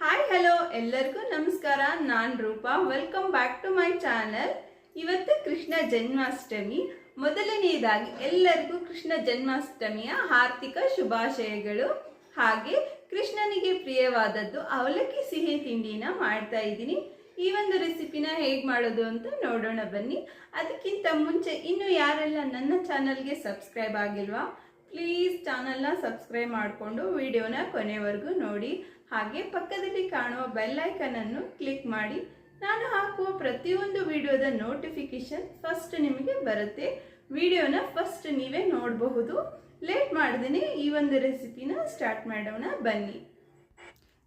Hi hello ಎಲ್ಲರಿಗೂ ನಮಸ್ಕಾರ. ನಾನು Roopa. Welcome back to my channel ಇವತ್ತು ಕೃಷ್ಣ ಜನ್ಮಾಷ್ಟಮಿ. ಮೊದಲನೆಯದಾಗಿ ಎಲ್ಲರಿಗೂ ಕೃಷ್ಣ ಜನ್ಮಾಷ್ಟಮಿಯ ಆರ್ಥಿಕ ಶುಭಾಶಯಗಳು. ಹಾಗೆ ಕೃಷ್ಣನಿಗೆ ಪ್ರಿಯವಾದದ್ದು ಅವಲಕ್ಕಿ ಸಿಹಿ ತಿಂಡಿನ ಮಾಡ್ತಾ ಇದ್ದೀನಿ. ಈ ಒಂದು ರೆಸಿಪಿನ ಹೇಗೆ ಮಾಡೋದು ಅಂತ ನೋಡೋಣ ಬನ್ನಿ. ಅದಕ್ಕಿಂತ ಮುಂಚೆ ಇನ್ನು ಯಾರೆಲ್ಲ ನನ್ನ ಚಾನಲ್ಗೆ ಸಬ್ಸ್ಕ್ರೈಬ್ ಆಗಿಲ್ವಾ ಪ್ಲೀಸ್ ಚಾನಲ್ನ ಸಬ್ಸ್ಕ್ರೈಬ್ ಮಾಡಿಕೊಂಡು ವಿಡಿಯೋನ ಕೊನೆವರೆಗೂ ನೋಡಿ. ಹಾಗೆ ಪಕ್ಕದಲ್ಲಿ ಕಾಣುವ ಬೆಲ್ ಐಕನನ್ನು ಕ್ಲಿಕ್ ಮಾಡಿ. ನಾನು ಹಾಕುವ ಪ್ರತಿಯೊಂದು ವಿಡಿಯೋದ ನೋಟಿಫಿಕೇಶನ್ ಫಸ್ಟ್ ನಿಮಗೆ ಬರುತ್ತೆ. ವಿಡಿಯೋನ ಫಸ್ಟ್ ನೀವೇ ನೋಡಬಹುದು. ಲೇಟ್ ಮಾಡ್ದೇ ಈ ಒಂದು ರೆಸಿಪಿನ ಸ್ಟಾರ್ಟ್ ಮಾಡೋಣ, ಬನ್ನಿ.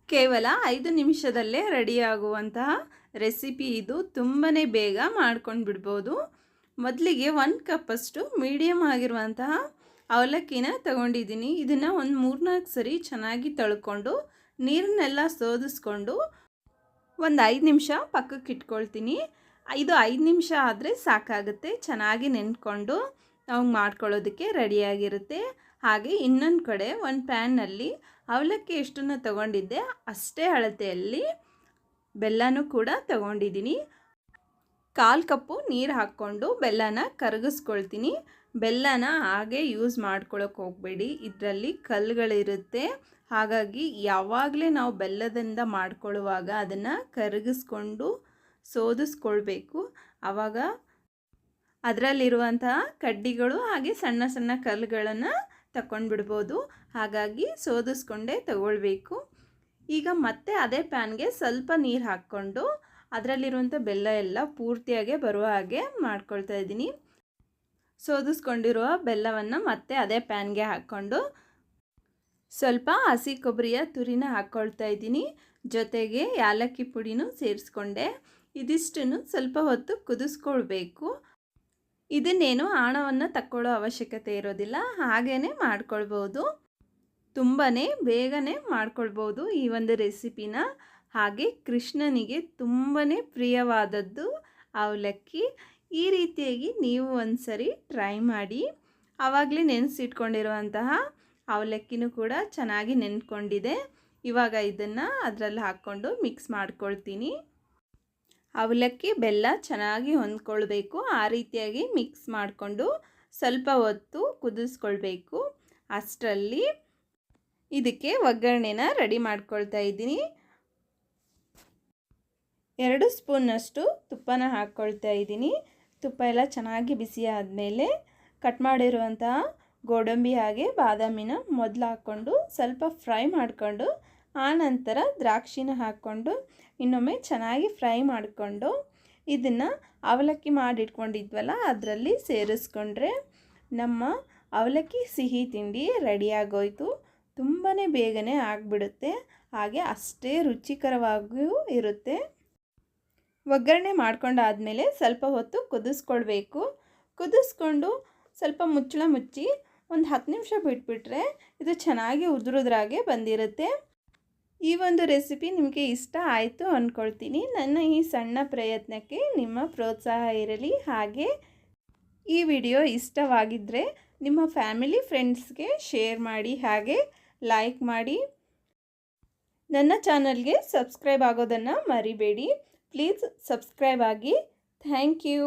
ಕೇವಲ ಐದು ನಿಮಿಷದಲ್ಲೇ ರೆಡಿಯಾಗುವಂತಹ ರೆಸಿಪಿ ಇದು ತುಂಬಾ ಬೇಗ ಮಾಡ್ಕೊಂಡು ಬಿಡ್ಬೋದು ಮೊದಲಿಗೆ ಒಂದು ಕಪ್ಪಷ್ಟು ಮೀಡಿಯಮ್ ಆಗಿರುವಂತಹ ಅವಲಕ್ಕಿನ ತಗೊಂಡಿದ್ದೀನಿ. ಇದನ್ನು ಒಂದು ಮೂರ್ನಾಲ್ಕು ಸರಿ ಚೆನ್ನಾಗಿ ತಳ್ಕೊಂಡು ನೀರನ್ನೆಲ್ಲ ಸೋದಿಸ್ಕೊಂಡು ಒಂದು ಐದು ನಿಮಿಷ ಪಕ್ಕಕ್ಕೆ ಇಟ್ಕೊಳ್ತೀನಿ. ಇದು ಐದು ನಿಮಿಷ ಆದರೆ ಸಾಕಾಗುತ್ತೆ. ಚೆನ್ನಾಗಿ ನೆನ್ಕೊಂಡು ನಾವು ಮಾಡ್ಕೊಳ್ಳೋದಕ್ಕೆ ರೆಡಿಯಾಗಿರುತ್ತೆ. ಹಾಗೆ ಇನ್ನೊಂದು ಕಡೆ ಒಂದು ಪ್ಯಾನ್ನಲ್ಲಿ ಅವಲಕ್ಕಿ ಎಷ್ಟನ್ನು ತಗೊಂಡಿದ್ದೆ ಅಷ್ಟೇ ಅಳತೆಯಲ್ಲಿ ಬೆಲ್ಲನೂ ಕೂಡ ತಗೊಂಡಿದ್ದೀನಿ. ಕಾಲು ಕಪ್ಪು ನೀರು ಹಾಕ್ಕೊಂಡು ಬೆಲ್ಲನ ಕರಗಿಸ್ಕೊಳ್ತೀನಿ. ಬೆಲ್ಲನ ಹಾಗೆ ಯೂಸ್ ಮಾಡ್ಕೊಳಕ್ಕೆ ಹೋಗಬೇಡಿ. ಇದರಲ್ಲಿ ಕಲ್ಲುಗಳಿರುತ್ತೆ. ಹಾಗಾಗಿ ಯಾವಾಗಲೇ ನಾವು ಬೆಲ್ಲದಿಂದ ಮಾಡ್ಕೊಳ್ಳುವಾಗ ಅದನ್ನು ಕರಗಿಸ್ಕೊಂಡು ಸೋದಿಸ್ಕೊಳ್ಬೇಕು. ಆವಾಗ ಅದರಲ್ಲಿರುವಂತಹ ಕಡ್ಡಿಗಳು ಹಾಗೆ ಸಣ್ಣ ಸಣ್ಣ ಕಲ್ಲುಗಳನ್ನು ತಗೊಂಡ್ಬಿಡ್ಬೋದು ಹಾಗಾಗಿ ಸೋದಿಸ್ಕೊಂಡೇ ತಗೊಳ್ಬೇಕು. ಈಗ ಮತ್ತೆ ಅದೇ ಪ್ಯಾನ್ಗೆ ಸ್ವಲ್ಪ ನೀರು ಹಾಕ್ಕೊಂಡು ಅದರಲ್ಲಿರುವಂಥ ಬೆಲ್ಲ ಎಲ್ಲ ಪೂರ್ತಿಯಾಗಿ ಬರುವ ಹಾಗೆ ಮಾಡ್ಕೊಳ್ತಾ ಇದ್ದೀನಿ. ಸೋದಿಸ್ಕೊಂಡಿರುವ ಬೆಲ್ಲವನ್ನು ಮತ್ತೆ ಅದೇ ಪ್ಯಾನ್ಗೆ ಹಾಕ್ಕೊಂಡು ಸ್ವಲ್ಪ ಹಸಿ ಕೊಬ್ಬರಿಯ ತುರಿನ ಹಾಕ್ಕೊಳ್ತಾ ಇದ್ದೀನಿ. ಜೊತೆಗೆ ಯಾಲಕ್ಕಿ ಪುಡಿನೂ ಸೇರಿಸ್ಕೊಂಡೆ. ಇದಿಷ್ಟನ್ನು ಸ್ವಲ್ಪ ಹೊತ್ತು ಕುದಿಸ್ಕೊಳ್ಬೇಕು. ಇದನ್ನೇನು ಆಣವನ್ನು ತಕ್ಕೊಳ್ಳೋ ಅವಶ್ಯಕತೆ ಇರೋದಿಲ್ಲ. ಹಾಗೇ ಮಾಡ್ಕೊಳ್ಬೋದು. ತುಂಬಾ ಬೇಗನೆ ಮಾಡ್ಕೊಳ್ಬೋದು ಈ ಒಂದು ರೆಸಿಪಿನ. ಹಾಗೆ ಕೃಷ್ಣನಿಗೆ ತುಂಬಾ ಪ್ರಿಯವಾದದ್ದು ಅವಲಕ್ಕಿ. ಈ ರೀತಿಯಾಗಿ ನೀವು ಒಂದು ಸರಿ ಟ್ರೈ ಮಾಡಿ ಆವಾಗಲೇ ನೆನೆಸಿಟ್ಕೊಂಡಿರುವಂತಹ ಅವಲಕ್ಕಿನೂ ಕೂಡ ಚೆನ್ನಾಗಿ ನೆನ್ಕೊಂಡಿದೆ. ಇವಾಗ ಇದನ್ನು ಅದರಲ್ಲಿ ಹಾಕ್ಕೊಂಡು ಮಿಕ್ಸ್ ಮಾಡ್ಕೊಳ್ತೀನಿ. ಅವಲಕ್ಕಿ ಬೆಲ್ಲ ಚೆನ್ನಾಗಿ ಹೊಂದ್ಕೊಳ್ಬೇಕು. ಆ ರೀತಿಯಾಗಿ ಮಿಕ್ಸ್ ಮಾಡಿಕೊಂಡು ಸ್ವಲ್ಪ ಹೊತ್ತು ಕುದಿಸ್ಕೊಳ್ಬೇಕು. ಅಷ್ಟರಲ್ಲಿ ಇದಕ್ಕೆ ಒಗ್ಗರಣೆನ ರೆಡಿ ಮಾಡ್ಕೊಳ್ತಾ ಇದ್ದೀನಿ. ಎರಡು ಸ್ಪೂನ್ನಷ್ಟು ತುಪ್ಪನ ಹಾಕ್ಕೊಳ್ತಾ ಇದ್ದೀನಿ. ತುಪ್ಪ ಎಲ್ಲ ಚೆನ್ನಾಗಿ ಬಿಸಿ ಆದಮೇಲೆ ಕಟ್ ಮಾಡಿರುವಂತಹ ಗೋಡಂಬಿ ಹಾಗೆ ಬಾದಾಮಿನ ಮೊದಲು ಹಾಕ್ಕೊಂಡು ಸ್ವಲ್ಪ ಫ್ರೈ ಮಾಡಿಕೊಂಡು ಆನಂತರ ದ್ರಾಕ್ಷಿನ ಹಾಕ್ಕೊಂಡು, ಇನ್ನೊಮ್ಮೆ ಚೆನ್ನಾಗಿ ಫ್ರೈ ಮಾಡಿಕೊಂಡು ಇದನ್ನು ಅವಲಕ್ಕಿ ಮಾಡಿಟ್ಕೊಂಡಿದ್ವಲ್ಲ ಅದರಲ್ಲಿ ಸೇರಿಸ್ಕೊಂಡ್ರೆ ನಮ್ಮ ಅವಲಕ್ಕಿ ಸಿಹಿ ತಿಂಡಿ ರೆಡಿಯಾಗೋಯ್ತು ತುಂಬಾ ಬೇಗನೆ ಆಗಿಬಿಡುತ್ತೆ. ಹಾಗೆ ಅಷ್ಟೇ ರುಚಿಕರವಾಗಿಯೂ ಇರುತ್ತೆ. ಒಗ್ಗರಣೆ ಮಾಡ್ಕೊಂಡಾದಮೇಲೆ ಸ್ವಲ್ಪ ಹೊತ್ತು ಕುದಿಸ್ಕೊಳ್ಬೇಕು. ಕುದಿಸ್ಕೊಂಡು ಸ್ವಲ್ಪ ಮುಚ್ಚಳ ಮುಚ್ಚಿ ಒಂದು ಹತ್ತು ನಿಮಿಷ ಬಿಟ್ಬಿಟ್ರೆ ಇದು ಚೆನ್ನಾಗಿ ಉದುರುದ್ರಾಗೆ ಬಂದಿರುತ್ತೆ. ಈ ಒಂದು ರೆಸಿಪಿ ನಿಮಗೆ ಇಷ್ಟ ಆಯಿತು ಅಂದ್ಕೊಳ್ತೀನಿ ನನ್ನ ಈ ಸಣ್ಣ ಪ್ರಯತ್ನಕ್ಕೆ ನಿಮ್ಮ ಪ್ರೋತ್ಸಾಹ ಇರಲಿ. ಹಾಗೆ ಈ ವಿಡಿಯೋ ಇಷ್ಟವಾಗಿದ್ದರೆ ನಿಮ್ಮ ಫ್ಯಾಮಿಲಿ ಫ್ರೆಂಡ್ಸ್ಗೆ ಶೇರ್ ಮಾಡಿ, ಹಾಗೆ ಲೈಕ್ ಮಾಡಿ. ನನ್ನ ಚಾನಲ್ಗೆ ಸಬ್ಸ್ಕ್ರೈಬ್ ಆಗೋದನ್ನು ಮರಿಬೇಡಿ. ಪ್ಲೀಸ್ ಸಬ್ಸ್ಕ್ರೈಬ್ ಆಗಿ ಥ್ಯಾಂಕ್ ಯು